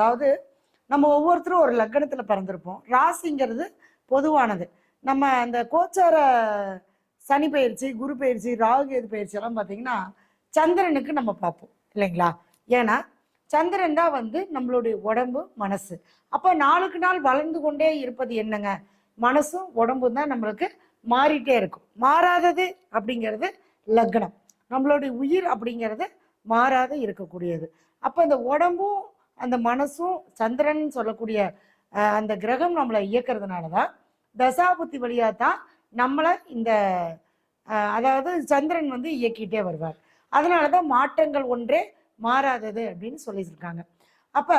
அதாவது நம்ம ஒவ்வொருத்தரும் ஒரு லக்கணத்தில் பிறந்திருப்போம். ராசிங்கிறது பொதுவானது. நம்ம அந்த கோச்சார சனி பயிற்சி குரு பயிற்சி ராகு எது பயிற்சி எல்லாம் பார்த்தீங்கன்னா சந்திரனுக்கு நம்ம பார்ப்போம். இல்லைங்களா? ஏன்னா சந்திரன் தான் வந்து நம்மளுடைய உடம்பு மனசு. அப்போ நாளுக்கு நாள் வளர்ந்து கொண்டே இருப்பது என்னங்க? மனசும் உடம்பும் தான் நம்மளுக்கு மாறிட்டே இருக்கும். மாறாதது அப்படிங்கிறது லக்னம் நம்மளுடைய உயிர் அப்படிங்கிறது மாறாத இருக்கக்கூடியது. அப்போ இந்த உடம்பும் அந்த மனசும் சந்திரன் சொல்லக்கூடிய அந்த கிரகம் நம்மளை இயக்கிறதுனால தான் தசாபுத்தி வழியாக தான் நம்மளை இந்த அதாவது சந்திரன் வந்து இயக்கிட்டே வருவார். அதனால தான் மாற்றங்கள் ஒன்றே மாறாதது அப்படின்னு சொல்லியிருக்காங்க. அப்போ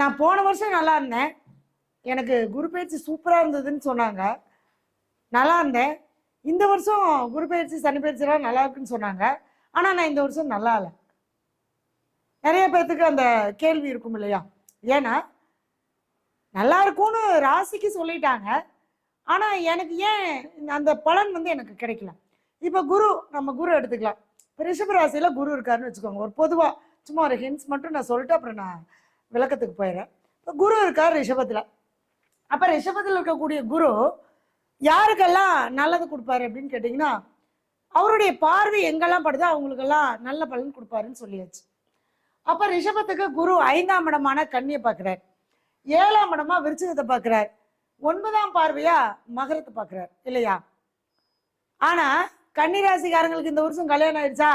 நான் போன வருஷம் நல்லா இருந்தேன். எனக்கு குரு பயிற்சி சூப்பராக இருந்ததுன்னு சொன்னாங்க. நல்லா இருந்தேன். இந்த வருஷம் குரு பயிற்சி சனி பயிற்சிலாம் நல்லா இருக்குன்னு சொன்னாங்க. ஆனால் நான் இந்த வருஷம் நல்லா இல்லை. நிறைய பேர்த்துக்கு அந்த கேள்வி இருக்கும் இல்லையா? ஏன்னா நல்லா இருக்கும்னு ராசிக்கு சொல்லிட்டாங்க. ஆனால் எனக்கு ஏன் இந்த- அந்த பலன் வந்து எனக்கு கிடைக்கல. இப்போ குரு நம்ம குரு எடுத்துக்கலாம். இப்போ ரிஷப ராசியில் குரு இருக்காருன்னு வச்சுக்கோங்க. ஒரு பொதுவாக சும்மா ஒரு ஹிண்ட்ஸ் மட்டும் நான் சொல்லிட்டு அப்புறம் நான் விளக்கத்துக்கு போயிடுறேன். இப்போ குரு இருக்கார் ரிஷபத்தில். அப்போ ரிஷபத்தில் இருக்கக்கூடிய குரு யாருக்கெல்லாம் நல்லது கொடுப்பாரு அப்படின்னு கேட்டிங்கன்னா அவருடைய பார்வை எங்கெல்லாம் படுதோ அவங்களுக்கெல்லாம் நல்ல பலன் கொடுப்பாருன்னு சொல்லியாச்சு. அப்போ ரிஷபத்துக்கு குரு ஐந்தாம் இடமான கண்ணியை பார்க்கிறார். ஏழாம் இடமா விருச்சிகத்தை பார்க்கிறார். ஒன்பதாம் பார்வையா மகரத்தை பார்க்கிறார். இல்லையா? ஆனா கன்னி ராசிக்காரங்களுக்கு இந்த வருஷம் கல்யாணம் ஆயிடுச்சா?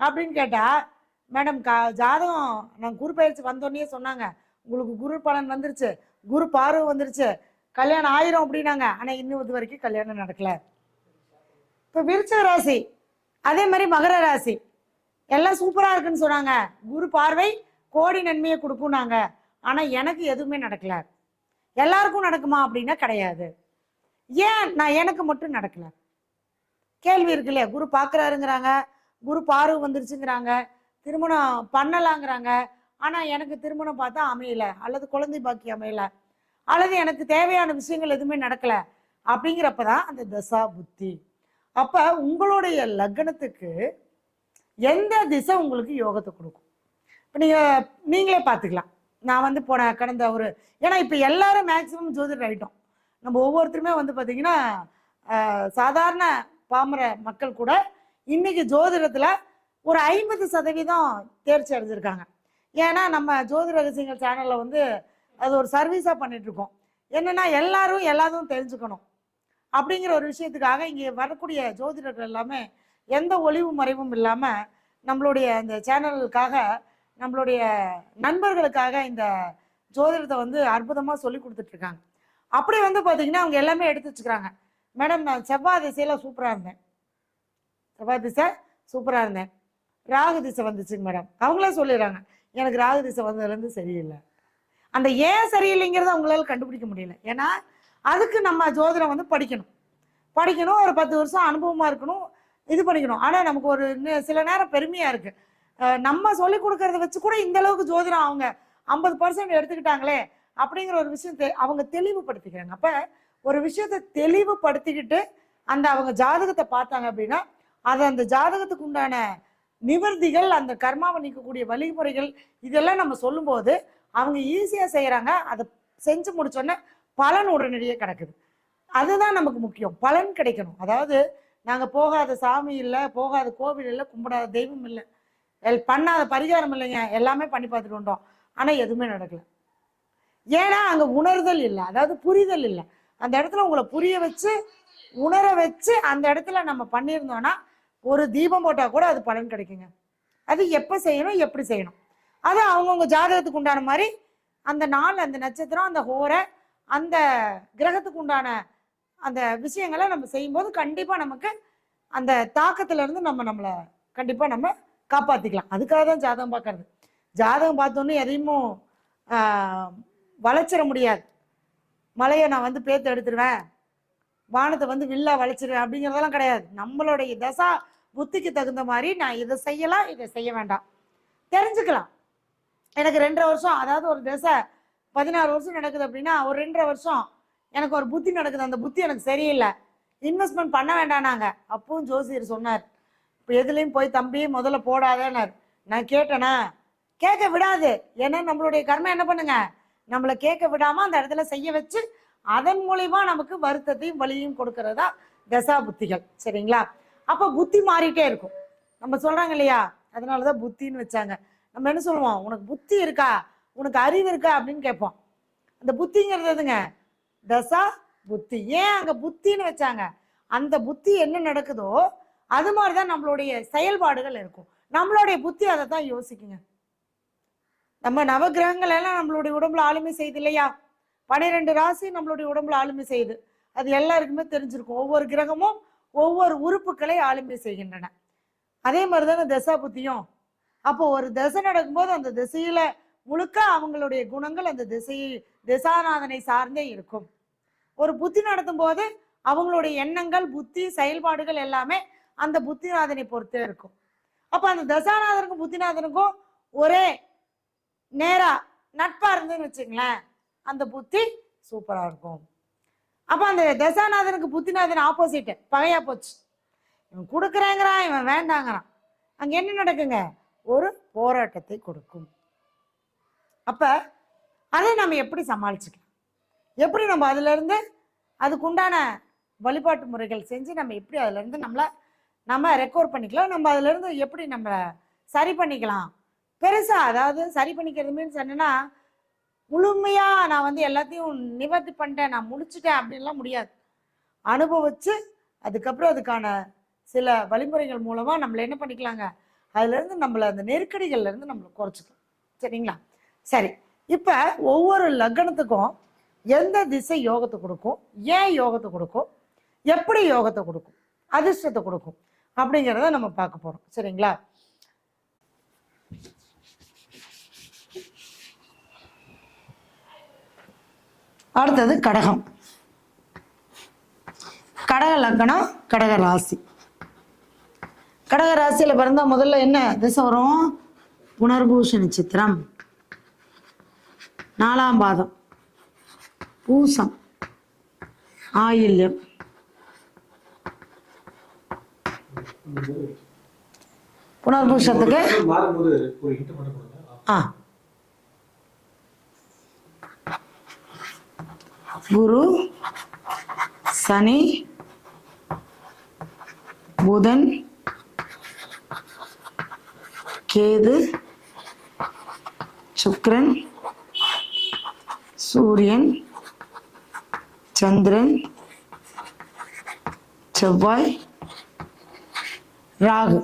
அப்படின்னு கேட்டா மேடம் கா ஜாதகம் நான் குரு பயிற்சி வந்தோடனே சொன்னாங்க. உங்களுக்கு குரு பலன் வந்துருச்சு. குரு பார்வை வந்துருச்சு. கல்யாணம் ஆயிரும் அப்படின்னாங்க. ஆனா இன்னும் இது வரைக்கும் கல்யாணம் நடக்கல. இப்ப விருச்சிக ராசி அதே மாதிரி மகர ராசி. எல்லாம் சூப்பரா இருக்குன்னு சொன்னாங்க. குரு பார்வை கோடி நன்மையை கொடுக்கும்னாங்க ஆனா எனக்கு எதுவுமே நடக்கல. எல்லாருக்கும் நடக்குமா அப்படின்னா கிடையாது. ஏன்? நான் எனக்கு மட்டும் நடக்கல. கேள்வி இருக்குல்ல குரு பார்க்குறாருங்கிறாங்க குரு பார்வை வந்துருச்சுங்கிறாங்க. திருமணம் பண்ணலாங்கிறாங்க. ஆனா எனக்கு திருமணம் பார்த்தா அமையல. அல்லது குழந்தை பாக்கி அமையல. அல்லது எனக்கு தேவையான விஷயங்கள் எதுவுமே நடக்கல. அப்படிங்கிறப்பதான் அந்த தசா புத்தி. அப்ப உங்களுடைய லக்னத்துக்கு எந்த திசை உங்களுக்கு யோகத்தை கொடுக்கும்? இப்போ நீங்கள் நீங்களே பார்த்துக்கலாம். நான் வந்து போன கடந்த ஒரு ஏன்னா இப்போ எல்லாரும் மேக்சிமம் ஜோதிடர் ஆகிட்டோம் நம்ம ஒவ்வொருத்தருமே வந்து பார்த்தீங்கன்னா சாதாரண பாமர மக்கள் கூட இன்னைக்கு ஜோதிடத்தில் ஒரு ஐம்பது சதவீதம் தேர்ச்சி அடைஞ்சிருக்காங்க. ஏன்னா நம்ம ஜோதிட ரகசியங்கள் சேனலில் வந்து அது ஒரு சர்வீஸாக பண்ணிகிட்ருக்கோம் என்னென்னா என்னன்னா எல்லாரும் எல்லாத்தையும் தெரிஞ்சுக்கணும். அப்படிங்கிற ஒரு விஷயத்துக்காக இங்கே வரக்கூடிய ஜோதிடர்கள் எல்லாமே எந்த ஒளிவு மறைவும் இல்லாமல் நம்மளுடைய அந்த சேனலுக்காக நம்மளுடைய நண்பர்களுக்காக இந்த ஜோதிடத்தை வந்து அற்புதமாக சொல்லி கொடுத்துட்ருக்காங்க. அப்படி வந்து பார்த்தீங்கன்னா அவங்க எல்லாமே எடுத்து வச்சுக்கிறாங்க. மேடம் நான் செவ்வாய் திசையில் சூப்பராக இருந்தேன். செவ்வாய் திசை சூப்பராக இருந்தேன். ராகு திசை வந்துச்சுங்க மேடம். அவங்களே சொல்லிடுறாங்க எனக்கு ராகு திசை வந்ததுலேருந்து சரியில்லை. அந்த ஏன் சரியில்லைங்கிறத அவங்களால கண்டுபிடிக்க முடியல. ஏன்னா அதுக்கு நம்ம ஜோதிடம் வந்து படிக்கணும். படிக்கணும் ஒரு பத்து வருஷம் அனுபவமாக இருக்கணும். இது பண்ணிக்கணும். ஆனால் நமக்கு ஒரு சில நேரம் பெருமையாக இருக்குது நம்ம சொல்லி கொடுக்கறத வச்சு கூட இந்த அளவுக்கு ஜோதிடம் அவங்க ஐம்பது பர்சன்ட் எடுத்துக்கிட்டாங்களே அப்படிங்கிற ஒரு விஷயம் தெ- அவங்க தெளிவுபடுத்திக்கிறாங்க. அப்போ ஒரு விஷயத்தை தெளிவுபடுத்திக்கிட்டு அந்த அவங்க ஜாதகத்தை பார்த்தாங்க அப்படின்னா அது அந்த ஜாதகத்துக்கு உண்டான நிவர்த்திகள் அந்த கர்மாவை நீக்கக்கூடிய வழிமுறைகள் இதெல்லாம் நம்ம சொல்லும்போது அவங்க ஈஸியாக செய்கிறாங்க அதை செஞ்சு முடிச்சோன்னே பலன் உடனடியே கிடக்குது. அதுதான் நமக்கு முக்கியம். பலன் கிடைக்கணும். அதாவது நாங்கள் போகாத சாமி இல்லை போகாத கோவில் இல்லை கும்பிடாத தெய்வம் இல்லை. எல் பண்ணாத பரிகாரம் இல்லைங்க. எல்லாமே பண்ணி பார்த்துட்டு வந்தோம். ஆனால் எதுவுமே நடக்கல. ஏன்னா அங்கே உணர்தல் இல்லை. அதாவது புரிதல் இல்லை. அந்த இடத்துல உங்களை புரிய வச்சு உணர வச்சு அந்த இடத்துல நம்ம பண்ணியிருந்தோம்னா ஒரு தீபம் போட்டால் கூட அது பலன் கிடைக்குங்க. அது எப்போ செய்யணும் எப்படி செய்யணும். அது அவங்கவுங்க ஜாதகத்துக்கு உண்டான மாதிரி அந்த நாள் அந்த நட்சத்திரம் அந்த ஹோரை அந்த கிரகத்துக்கு உண்டான அந்த விஷயங்களை நம்ம செய்யும்போது கண்டிப்பாக நமக்கு அந்த தாக்கத்திலேருந்து நம்ம நம்மளை கண்டிப்பாக நம்ம காப்பாற்றிக்கலாம் அதுக்காக தான் ஜாதகம் பார்க்கறது. ஜாதகம் பார்த்தோன்னே எதையுமோ வளைச்சிட முடியாது. மலையை நான் வந்து பேத்து எடுத்துருவேன். வானத்தை வந்து வில்லா வளைச்சிருவேன் அப்படிங்கிறதெல்லாம் கிடையாது. நம்மளுடைய தசா புத்திக்கு தகுந்த மாதிரி நான் இதை செய்யலாம் இதை செய்ய வேண்டாம். தெரிஞ்சுக்கலாம். எனக்கு ரெண்டரை வருஷம் அதாவது ஒரு தசை பதினாறு வருஷம் நடக்குது அப்படின்னா ஒரு ரெண்டரை வருஷம் எனக்கு ஒரு புத்தி நடக்குது. அந்த புத்தி எனக்கு சரியில்லை. இன்வெஸ்ட்மெண்ட் பண்ண வேண்டானாங்க அப்பவும் ஜோசியர் சொன்னார். இப்போ எதுலேயும் போய் தம்பி முதல்ல போடாதேன்னார். நான் கேட்டேனா? கேட்க விடாது. ஏன்னா நம்மளுடைய கர்மம் என்ன பண்ணுங்க? நம்மளை கேட்க விடாம அந்த இடத்துல செய்ய வச்சு அதன் மூலிமா நமக்கு வருத்தத்தையும் வலியும் கொடுக்கறதா தசா புத்திகள். சரிங்களா? அப்போ புத்தி மாறிட்டே இருக்கும். நம்ம சொல்கிறாங்க இல்லையா? அதனாலதான் புத்தின்னு வச்சாங்க. நம்ம என்ன சொல்லுவோம்? உனக்கு புத்தி இருக்கா? உனக்கு அறிவு இருக்கா? அப்படின்னு கேட்போம். அந்த புத்திங்கிறதுங்க தசா புத்தி. ஏன் அங்க புத்தின்னு வச்சாங்க? அந்த புத்தி என்ன நடக்குதோ அது மாதிரிதான் நம்மளுடைய செயல்பாடுகள் இருக்கும். நம்மளுடைய புத்தி அதை தான் யோசிக்குங்க. நம்ம நவகிரகங்கள் எல்லாம் நம்மளுடைய உடம்புல ஆளுமை செய்யுது இல்லையா? பனிரெண்டு ராசி நம்மளுடைய உடம்புல ஆளுமை செய்யுது. அது எல்லாருக்குமே தெரிஞ்சிருக்கும். ஒவ்வொரு கிரகமும் ஒவ்வொரு உறுப்புகளை ஆளுமை செய்கின்றன. அதே மாதிரி தானே தசா புத்தியும். அப்போ ஒரு தசை நடக்கும்போது அந்த திசையில முழுக்க அவங்களுடைய குணங்கள் அந்த திசையை திசாநாதனை சார்ந்தே இருக்கும். ஒரு புத்தி நடத்தும் போது அவங்களுடைய எண்ணங்கள் புத்தி செயல்பாடுகள் எல்லாமே அந்த புத்திநாதனை பொறுத்தே இருக்கும். அப்ப அந்த தசாநாதனுக்கும் புத்திநாதனுக்கும் ஒரே நேரா நட்பா இருந்துன்னு வச்சுங்களேன் அந்த புத்தி சூப்பரா இருக்கும். அப்ப அந்த தசாநாதனுக்கு புத்திநாதன் ஆப்போசிட் பகையா போச்சு. இவன் கொடுக்குறேங்கிறான் இவன் வேண்டாங்கிறான். அங்க என்ன நடக்குங்க? ஒரு போராட்டத்தை கொடுக்கும். அப்போ அதை நம்ம எப்படி சமாளிச்சுக்கலாம்? எப்படி நம்ம அதிலேருந்து அதுக்குண்டான வழிபாட்டு முறைகள் செஞ்சு நம்ம எப்படி அதிலேருந்து நம்மளை நம்ம ரெக்கவர் பண்ணிக்கலாம்? நம்ம அதிலேருந்து எப்படி நம்மளை சரி பண்ணிக்கலாம்? பெருசாக அதாவது சரி பண்ணிக்கிறது மீன்ஸ் என்னென்னா முழுமையாக நான் வந்து எல்லாத்தையும் நிவர்த்தி பண்ணிட்டேன் நான் முடிச்சுட்டேன் அப்படின்லாம் முடியாது. அனுபவித்து அதுக்கப்புறம் அதுக்கான சில வழிமுறைகள் மூலமாக நம்மள என்ன பண்ணிக்கலாங்க? அதுலேருந்து நம்மளை அந்த நெருக்கடிகள்லேருந்து நம்மளை குறைச்சிக்கலாம் சரிங்களா? சரி இப்போ ஒவ்வொரு லக்னத்துக்கும் எந்த திசை யோகத்தை கொடுக்கும்? ஏன் யோகத்தை கொடுக்கும்? எப்படி யோகத்தை கொடுக்கும்? அதிர்ஷ்டத்தை கொடுக்கும்? அப்படிங்கிறத நம்ம பார்க்க போகிறோம் சரிங்களா? அடுத்தது கடகம். கடக லக்னம் கடக ராசி. கடக ராசியில் பிறந்தால் முதல்ல என்ன திசை வரும்? புனர்பூஷ நட்சத்திரம் நாலாம் பாதம். பூசம். ஆயில்யம். புனர்பூஷத்துக்கு ஆ. குரு சனி புதன் கேது சுக்ரன் சூரியன் சந்திரன் செவ்வாய் ராகு.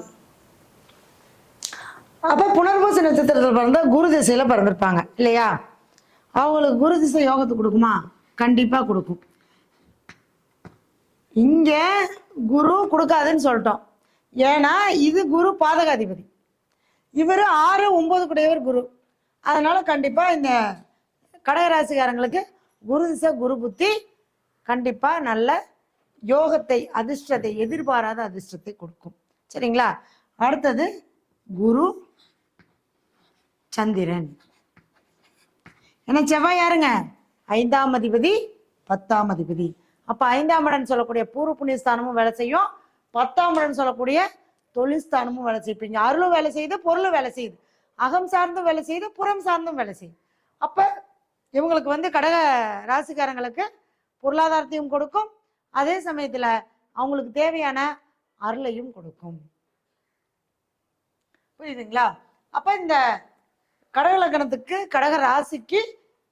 அப்போ புனர்பூச நட்சத்திரத்தில் பிறந்தா குரு திசையில பிறந்திருப்பாங்க இல்லையா? அவங்களுக்கு குரு திசை யோகத்தை கொடுக்குமா? கண்டிப்பா கொடுக்கும். இங்க குரு கொடுக்காதுன்னு சொல்லிட்டோம். ஏன்னா இது குரு பாதகாதிபதி. இவர் ஆறு ஒன்பது கூடையவர் குரு. அதனால கண்டிப்பா இந்த கடகராசிக்காரங்களுக்கு குரு திசை குரு புத்தி கண்டிப்பா நல்ல யோகத்தை அதிர்ஷ்டத்தை எதிர்பாராத அதிர்ஷ்டத்தை கொடுக்கும். சரிங்களா? அடுத்தது குரு சந்திரன். ஏன்னா செவ்வாய் யாருங்க? ஐந்தாம் அதிபதி பத்தாம் அதிபதி. அப்ப ஐந்தாம் இடம் சொல்லக்கூடிய பூர்வ புண்ணியஸ்தானமும் வேலை செய்யும். பத்தாம் இடம் சொல்லக்கூடிய தொழில்ஸ்தானமும் வேலை செய்ப்பீங்க அருளும் வேலை செய்யுது பொருளும் வேலை செய்யுது. அகம் சார்ந்தும் வேலை செய்யுது புறம் சார்ந்தும் வேலை செய்யுது. அப்ப இவங்களுக்கு வந்து கடக ராசிக்காரங்களுக்கு பொருளாதாரத்தையும் கொடுக்கும். அதே சமயத்துல அவங்களுக்கு தேவையான அருளையும் கொடுக்கும். புரியுதுங்களா? அப்ப இந்த கடக லக்னத்துக்கு கடக ராசிக்கு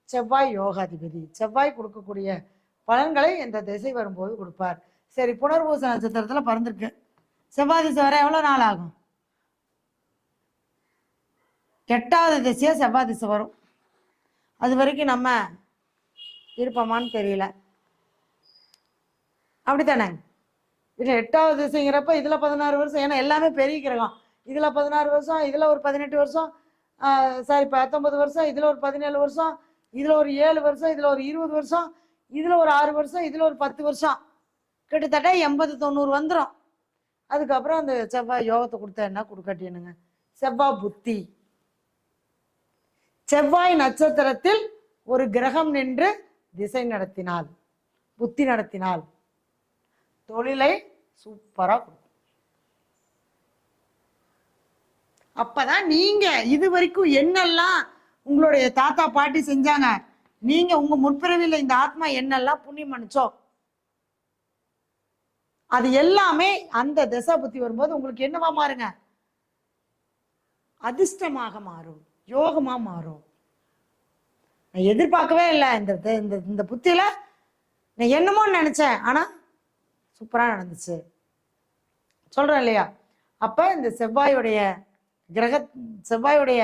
செவ்வாய் யோகாதிபதி. செவ்வாய் கொடுக்கக்கூடிய பலன்களை இந்த திசை வரும்போது கொடுப்பார். சரி புனர்பூச நட்சத்திரத்துல பிறந்திருக்கு. செவ்வாய் திசை வர எவ்வளவு நாள் ஆகும்? எட்டாவது திசையா செவ்வாய் திசை வரும். அது வரைக்கும் நம்ம இருப்போமான்னு தெரியல. அப்படித்தானே? இல்லை எட்டாவது திசைங்கிறப்ப இதில் பதினாறு வருஷம் ஏன்னா எல்லாமே பெரிய கிரகம். இதில் பதினாறு வருஷம் இதில் ஒரு பதினெட்டு வருஷம் சாரி பத்தொன்பது வருஷம் இதில் ஒரு பதினேழு வருஷம் இதில் ஒரு ஏழு வருஷம் இதில் ஒரு இருபது வருஷம் இதில் ஒரு ஆறு வருஷம் இதில் ஒரு பத்து வருஷம். கிட்டத்தட்ட எண்பது தொண்ணூறு வந்துடும் அதுக்கப்புறம் அந்த செவ்வாய் யோகத்தை கொடுத்தா என்ன கொடுக்காட்டினுங்க செவ்வாய் புத்தி. செவ்வாய் நட்சத்திரத்தில் ஒரு கிரகம் நின்று திசை நடத்தினால் புத்தி நடத்தினால் தொழிலை சூப்பராக கொடுக்கும். அப்பதான் நீங்க இது வரைக்கும் என்னெல்லாம் உங்களுடைய தாத்தா பாட்டி செஞ்சாங்க நீங்க உங்க முற்பிறவியில இந்த ஆத்மா என்னெல்லாம் புண்ணியம் பண்ணுச்சோ அது எல்லாமே அந்த திசை புத்தி வரும்போது உங்களுக்கு என்னவா மாறுங்க? அதிர்ஷ்டமாக மாறும். யோகமாக மாறும். நான் எதிர்பார்க்கவே இல்லை இந்த இந்த இந்த புத்தியில். நான் என்னமோ நினச்சேன் ஆனால் சூப்பராக நடந்துச்சு. சொல்கிறேன் இல்லையா? அப்போ இந்த செவ்வாயுடைய கிரக செவ்வாயுடைய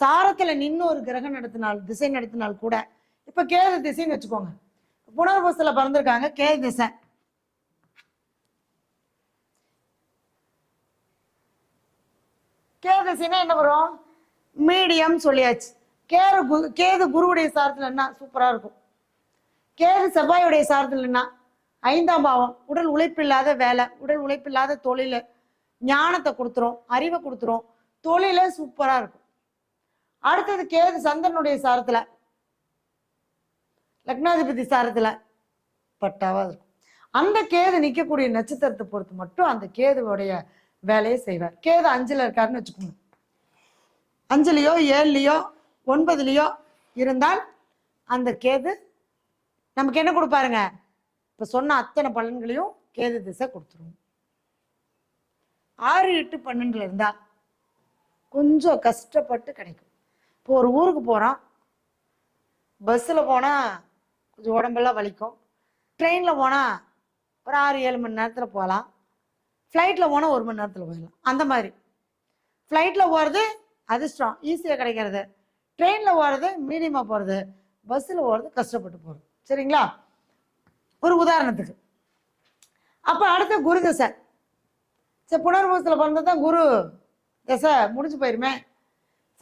சாரத்தில் நின்று ஒரு கிரகம் நடத்தினால் திசை நடத்தினால் கூட இப்போ கேது திசைன்னு வச்சுக்கோங்க. புனர்பூசத்துல பிறந்திருக்காங்க கேது திசை. கேது திசைன்னா என்ன வரும்? மீடியம் சொல்லியாச்சு. கேது குரு கேது குருவுடைய சாரத்துல என்ன இருக்கும். கேது செவ்வாயுடைய சாரத்துல என்ன ஐந்தாம் பாவம் உடல் உழைப்பில்லாத வேலை உடல் உழைப்பில்லாத தொழில் ஞானத்தை கொடுத்துரும் அறிவை கொடுத்துரும் தொழில சூப்பராக இருக்கும். அடுத்தது கேது சந்திரனுடைய சாரத்தில் லக்னாதிபதி சாரத்தில் பட்டாவாக இருக்கும். அந்த கேது நிற்கக்கூடிய நட்சத்திரத்தை பொறுத்து மட்டும் அந்த கேதுவோடைய வேலையை செய்வார். கேது அஞ்சில் இருக்காருன்னு வச்சுக்கோங்க. அஞ்சுலையோ ஏழுலையோ ஒன்பதுலேயோ இருந்தால் அந்த கேது நமக்கு என்ன கொடுப்பாருங்க? இப்போ சொன்ன அத்தனை பலன்களையும் கேது திசை கொடுத்துரும். ஆறு எட்டு பன்னெண்டுல இருந்தால் கொஞ்சம் கஷ்டப்பட்டு கிடைக்கும். இப்போ ஒரு ஊருக்கு போகிறோம் பஸ்ஸில் போனால் கொஞ்சம் உடம்பெல்லாம் வலிக்கும். ட்ரெயினில் போனால் ஒரு ஆறு ஏழு மணி நேரத்தில் போகலாம். ஃப்ளைட்டில் போனால் ஒரு மணி நேரத்தில் போயிடலாம். அந்த மாதிரி. ஃப்ளைட்டில் போகிறது அதிர்ஷ்டம் ஈஸியாக கிடைக்கிறது. ட்ரெயினில் போகிறது மீடியமாக போகிறது பஸ்ஸில் போகிறது கஷ்டப்பட்டு போகிறது சரிங்களா? ஒரு உதாரணத்துக்கு. அப்போ அடுத்த குரு தசை. சரி புனர்பூசத்தில் பிறந்தது தான் குரு தசை. முடிஞ்சு போயிருமே.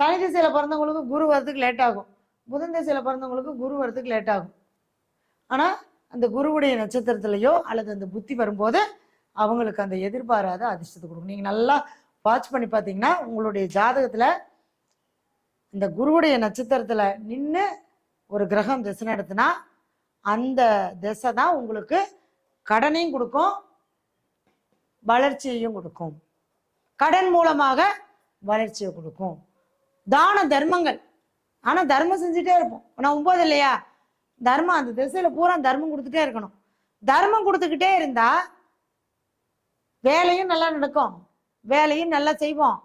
சனி திசையில் பிறந்தவங்களுக்கு குரு வரதுக்கு லேட் ஆகும். புதன் திசையில் பிறந்தவங்களுக்கு குரு வரதுக்கு லேட் ஆகும். ஆனால் அந்த குருவுடைய நட்சத்திரத்துலேயோ அல்லது அந்த புத்தி வரும்போது அவங்களுக்கு அந்த எதிர்பாராத அதிர்ஷ்டத்தை கொடுக்கும். நீங்கள் நல்லா வாட்ச் பண்ணி பார்த்தீங்கன்னா உங்களுடைய ஜாதகத்தில் இந்த குருவுடைய நட்சத்திரத்தில் நின்று ஒரு கிரகம் திசை நடத்தினா அந்த திசை தான் உங்களுக்கு கடனையும் கொடுக்கும் வளர்ச்சியையும் கொடுக்கும். கடன் மூலமாக வளர்ச்சியை கொடுக்கும். தான தர்மங்கள். ஆனால் தர்மம் செஞ்சுட்டே இருப்போம். நான் ஒம்பது இல்லையா? தர்மம் அந்த திசையில பூரா தர்மம் கொடுத்துட்டே இருக்கணும். தர்மம் கொடுத்துக்கிட்டே இருந்தா வேலையும் நல்லா நடக்கும். வேலையும் நல்லா செய்வோம்.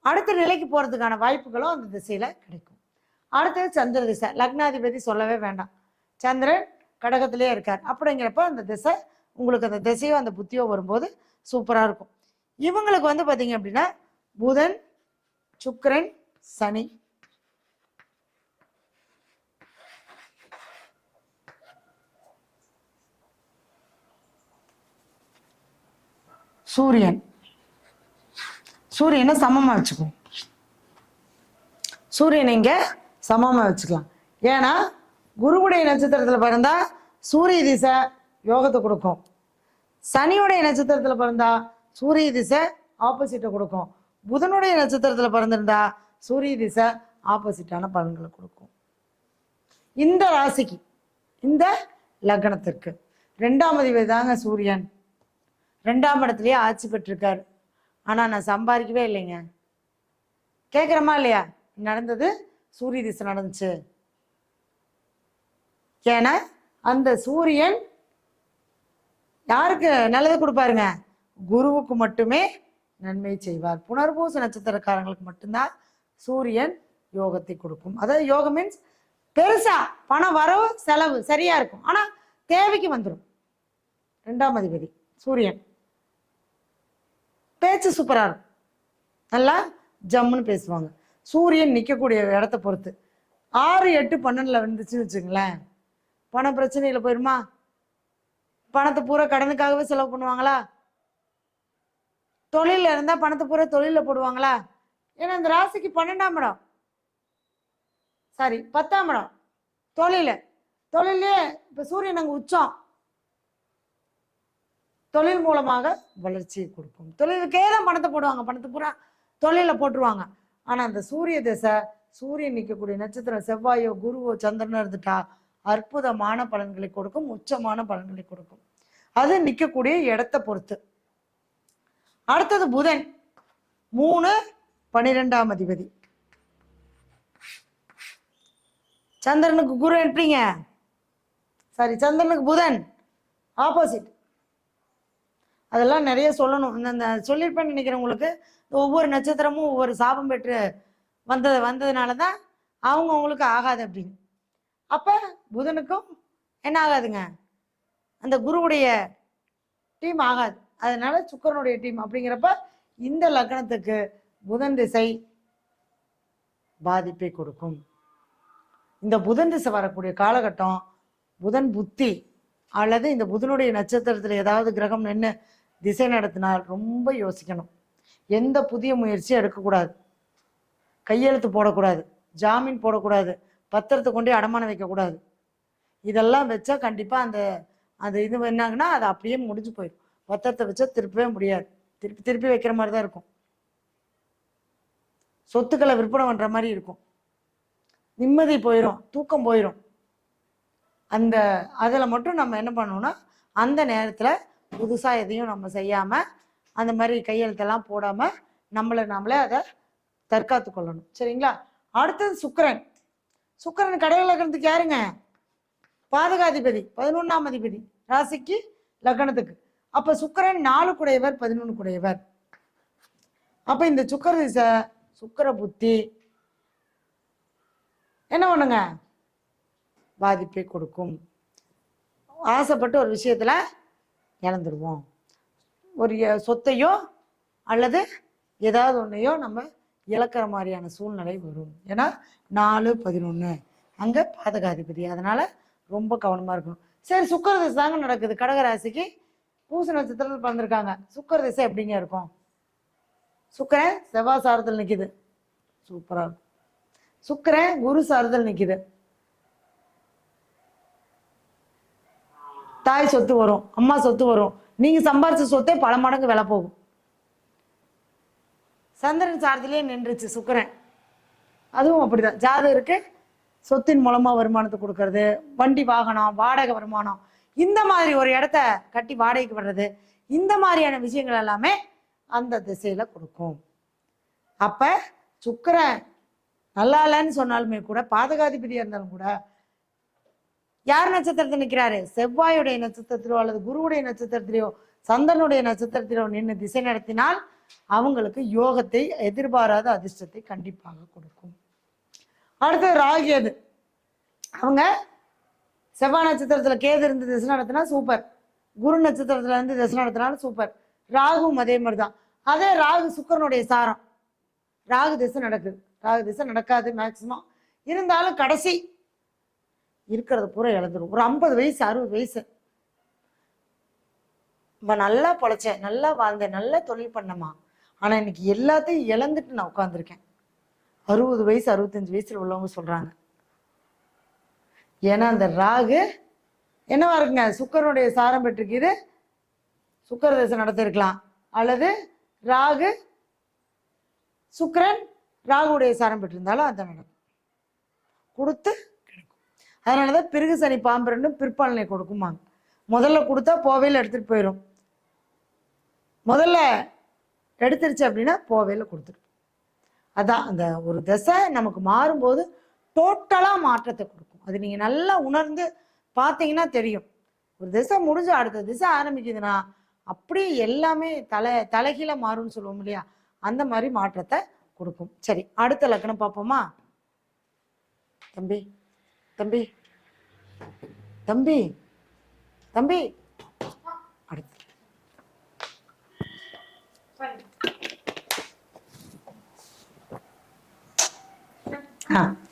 அடுத்த நிலைக்கு போகிறதுக்கான வாய்ப்புகளும் அந்த திசையில் கிடைக்கும். அடுத்தது சந்திர திசை. லக்னாதிபதி சொல்லவே வேண்டாம். சந்திரன் கடகத்திலே இருக்கார். அப்படிங்கிறப்ப அந்த திசை உங்களுக்கு அந்த திசையோ அந்த புத்தியோ வரும்போது சூப்பராக இருக்கும். இவங்களுக்கு வந்து பார்த்தீங்க அப்படின்னா புதன் சுக்கரன் சனி. சூரியன். சூரியனை சமமா வச்சுக்குவோம் சூரியனை இங்க சமமா வச்சுக்கலாம். ஏன்னா குருவுடைய நட்சத்திரத்துல பிறந்தா சூரிய திசை யோகத்தை கொடுக்கும். சனியுடைய நட்சத்திரத்துல பிறந்தா சூரிய திசை ஆப்போசிட்டை கொடுக்கும். புதனுடைய நட்சத்திரத்துல பிறந்திருந்தா சூரிய திசை ஆப்போசிட்டான பலன்களை கொடுக்கும். இந்த ராசிக்கு இந்த லக்னத்திற்கு. ரெண்டாம் அதிபதி தாங்க சூரியன். ரெண்டாம் இடத்துலயே ஆட்சி பெற்றிருக்காரு. ஆனால் நான் சம்பாதிக்கவே இல்லைங்க. கேட்குறமா இல்லையா? நடந்தது சூரிய திசை நடந்துச்சு. ஏன்னா அந்த சூரியன் யாருக்கு நல்லது கொடுப்பாருங்க? குருவுக்கு மட்டுமே நன்மை செய்வார். புனர்பூச நட்சத்திரக்காரங்களுக்கு மட்டும்தான் சூரியன் யோகத்தை கொடுக்கும். அதாவது யோகம் மீன்ஸ் பெருசா பணம் வரவு செலவு சரியா இருக்கும். ஆனா தேவைக்கு வந்துடும் ரெண்டாம் அதிபதி சூரியன். பேச்சு சூப்பராக இருக்கும். நல்லா ஜம்முன்னு பேசுவாங்க. சூரியன் நிற்கக்கூடிய இடத்த பொறுத்து. ஆறு எட்டு பன்னெண்டில் வந்துச்சுன்னு வச்சுங்களேன் பண பிரச்சனையில் போயிருமா? பணத்தை பூரா கடனுக்காகவே செலவு பண்ணுவாங்களா? தொழிலில் இருந்தால் பணத்தை பூரா தொழிலில் போடுவாங்களா? ஏன்னா இந்த ராசிக்கு பன்னெண்டாம் இடம். சாரி பத்தாம் இடம். தொழில். தொழிலே இப்போ சூரியன் அங்கே உச்சம். தொழில் மூலமாக வளர்ச்சியை கொடுக்கும். தொழிலுக்கே தான் பணத்தை போடுவாங்க. பணத்தை பூரா தொழில போட்டுருவாங்க. ஆனால் அந்த சூரிய திசை சூரியன் நிற்கக்கூடிய நட்சத்திரம் செவ்வாயோ குருவோ சந்திரனோ இருந்துட்டா அற்புதமான பலன்களை கொடுக்கும். உச்சமான பலன்களை கொடுக்கும். அது நிற்கக்கூடிய இடத்தை பொறுத்து. அடுத்தது புதன். மூணு பன்னிரெண்டாம் அதிபதி. சந்திரனுக்கு குரு எப்படிங்க சாரி சந்திரனுக்கு புதன். ஆப்போசிட். அதெல்லாம் நிறைய சொல்லணும். இந்த இந்த சொல்லியிருப்பேன்னு நினைக்கிறவங்களுக்கு ஒவ்வொரு நட்சத்திரமும் ஒவ்வொரு சாபம் பெற்று வந்தது வந்ததுனால தான் அவங்க அவங்களுக்கு ஆகாது அப்படின்னு. அப்போ புதனுக்கும் என்ன ஆகாதுங்க? அந்த குருவுடைய டீம் ஆகாது. அதனால சுக்கரனுடைய டீம் அப்படிங்கிறப்ப இந்த லக்னத்துக்கு புதன் திசை பாதிப்பை கொடுக்கும். இந்த புதன் திசை வரக்கூடிய காலகட்டம் புதன் புத்தி அல்லது இந்த புதனுடைய நட்சத்திரத்தில் ஏதாவது கிரகம் நின்று திசை நடத்தினால் ரொம்ப யோசிக்கணும். எந்த புதிய முயற்சியும் எடுக்கக்கூடாது. கையெழுத்து போடக்கூடாது. ஜாமீன் போடக்கூடாது. பத்திரத்தை கொண்டே அடமானம் வைக்கக்கூடாது. இதெல்லாம் வச்சா கண்டிப்பாக அந்த அந்த இது என்னாங்கன்னா அது அப்படியே முடிஞ்சு போயிடும். பத்திரத்தை வச்சா திருப்பவே முடியாது. திருப்பி திருப்பி வைக்கிற மாதிரி தான் இருக்கும். சொத்துக்களை விற்பனை பண்ணுற மாதிரி இருக்கும். நிம்மதி போயிடும் தூக்கம் போயிடும் அந்த அதில் மட்டும் நம்ம என்ன பண்ணணும்னா அந்த நேரத்தில் புதுசாக எதையும் நம்ம செய்யாமல் அந்த மாதிரி கையெழுத்தெல்லாம் போடாமல் நம்மளை நாமளே அதை தற்காத்து கொள்ளணும். சரிங்களா? அடுத்தது சுக்கரன். சுக்கரன் கடையில் லக்னத்துக்கு யாருங்க? பாதகாதிபதி பதினொன்றாம் அதிபதி ராசிக்கு லக்னத்துக்கு. அப்போ சுக்கரன் நாலு குடையவர் பதினொன்று குடையவர். அப்போ இந்த சுக்கர திசை சுக்கர புத்தி என்ன பண்ணுங்க? பாதிப்பை கொடுக்கும். ஆசைப்பட்டு ஒரு விஷயத்தில் இழந்துடுவோம். ஒரு சொத்தையோ அல்லது ஏதாவது ஒன்றையோ நம்ம இழக்கிற மாதிரியான சூழ்நிலை வரும். ஏன்னா நாலு பதினொன்று அங்கே பாதகாதிபதி. அதனால் ரொம்ப கவனமாக இருக்கணும். சரி சுக்கர திசை தாங்க நடக்குது. கடகராசிக்கு பூச நட்சத்திரத்தில் பிறந்திருக்காங்க. சுக்கர திசை எப்படிங்க இருக்கும்? சுக்கரன் செவ்வாய் சாரத்தில் நிற்கிது சூப்பராக இருக்கும். சுக்கரன் குரு சாரத்தில் நிற்கிது தாய் சொத்து வரும் அம்மா சொத்து வரும். நீங்க சம்பாரிச்ச சொத்தே பல மடங்கு விலை போகும். சந்திரன் சாரத்திலே நின்றுச்சு சுக்கரன். அதுவும் அப்படிதான். ஜாதகருக்கு சொத்தின் மூலமா வருமானத்தை கொடுக்கறது வண்டி வாகனம் வாடகை வருமானம். இந்த மாதிரி ஒரு இடத்த கட்டி வாடகைக்கு வர்றது இந்த மாதிரியான விஷயங்கள் எல்லாமே அந்த திசையில கொடுக்கும். அப்ப சுக்கரன் நல்லா இல்லைன்னு சொன்னாலுமே கூட பாதகாதிபதியா இருந்தாலும் கூட யார் நட்சத்திரத்தில் நிற்கிறாரு செவ்வாயுடைய நட்சத்திரத்திலோ அல்லது குருவுடைய நட்சத்திரத்திலோ சந்தனுடைய நட்சத்திரத்திலோ நின்று திசை நடத்தினால் அவங்களுக்கு யோகத்தை எதிர்பாராத அதிர்ஷ்டத்தை கண்டிப்பாக கொடுக்கும். அடுத்தது ராகியது அவங்க செவ்வாய் நட்சத்திரத்தில் கேது இருந்து திசை நடத்தினா சூப்பர். குரு நட்சத்திரத்துல இருந்து திசை நடத்தினாலும் சூப்பர். ராகுவும் அதே மாதிரி தான் அதே ராகு சுக்கரனுடைய சாரம். ராகு திசை நடக்குது. ராகு திசை நடக்காது மேக்சிமம் இருந்தாலும் கடைசி இருக்கிறத பூரா இழந்துரும் ஒரு ஐம்பது வயசு அறுபது வயசு. நம்ம நல்லா பொழைச்சேன் நல்லா வாழ்ந்தேன் நல்லா தொழில் பண்ணமா ஆனால் இன்னைக்கு எல்லாத்தையும் இழந்துட்டு நான் உட்காந்துருக்கேன் அறுபது வயசு அறுபத்தஞ்சு வயசில் உள்ளவங்க சொல்கிறாங்க ஏன்னா அந்த ராகு என்னவா இருக்குங்க? சுக்கரனுடைய சாரம் பெற்றிருக்குது. சுக்கர தசை நடத்திருக்கலாம். அல்லது ராகு சுக்கரன் ராகுடைய சாரம் பெற்றிருந்தாலும் அதான் நடக்கும். கொடுத்து அதனால தான் பிறகு சனி பாம்பு ரெண்டும் பிற்பலனை கொடுக்குமாங்க. முதல்ல கொடுத்தா போவையில் எடுத்துகிட்டு போயிடும் முதல்ல எடுத்துருச்சு அப்படின்னா போவையில் கொடுத்துரும். அதான் அந்த ஒரு திசை நமக்கு மாறும்போது டோட்டலாக மாற்றத்தை கொடுக்கும். அது நீங்கள் நல்லா உணர்ந்து பார்த்தீங்கன்னா தெரியும். ஒரு திசை முடிஞ்சு அடுத்த திசை ஆரம்பிக்குதுன்னா அப்படியே எல்லாமே தலை தலைகீழ மாறும்னு சொல்லுவோம் இல்லையா? அந்த மாதிரி மாற்றத்தை கொடுக்கும். சரி அடுத்த லக்கணம் பார்ப்போமா? தம்பி. தம்பி. தம்பி. தம்பி. அடுத்து. ஆ.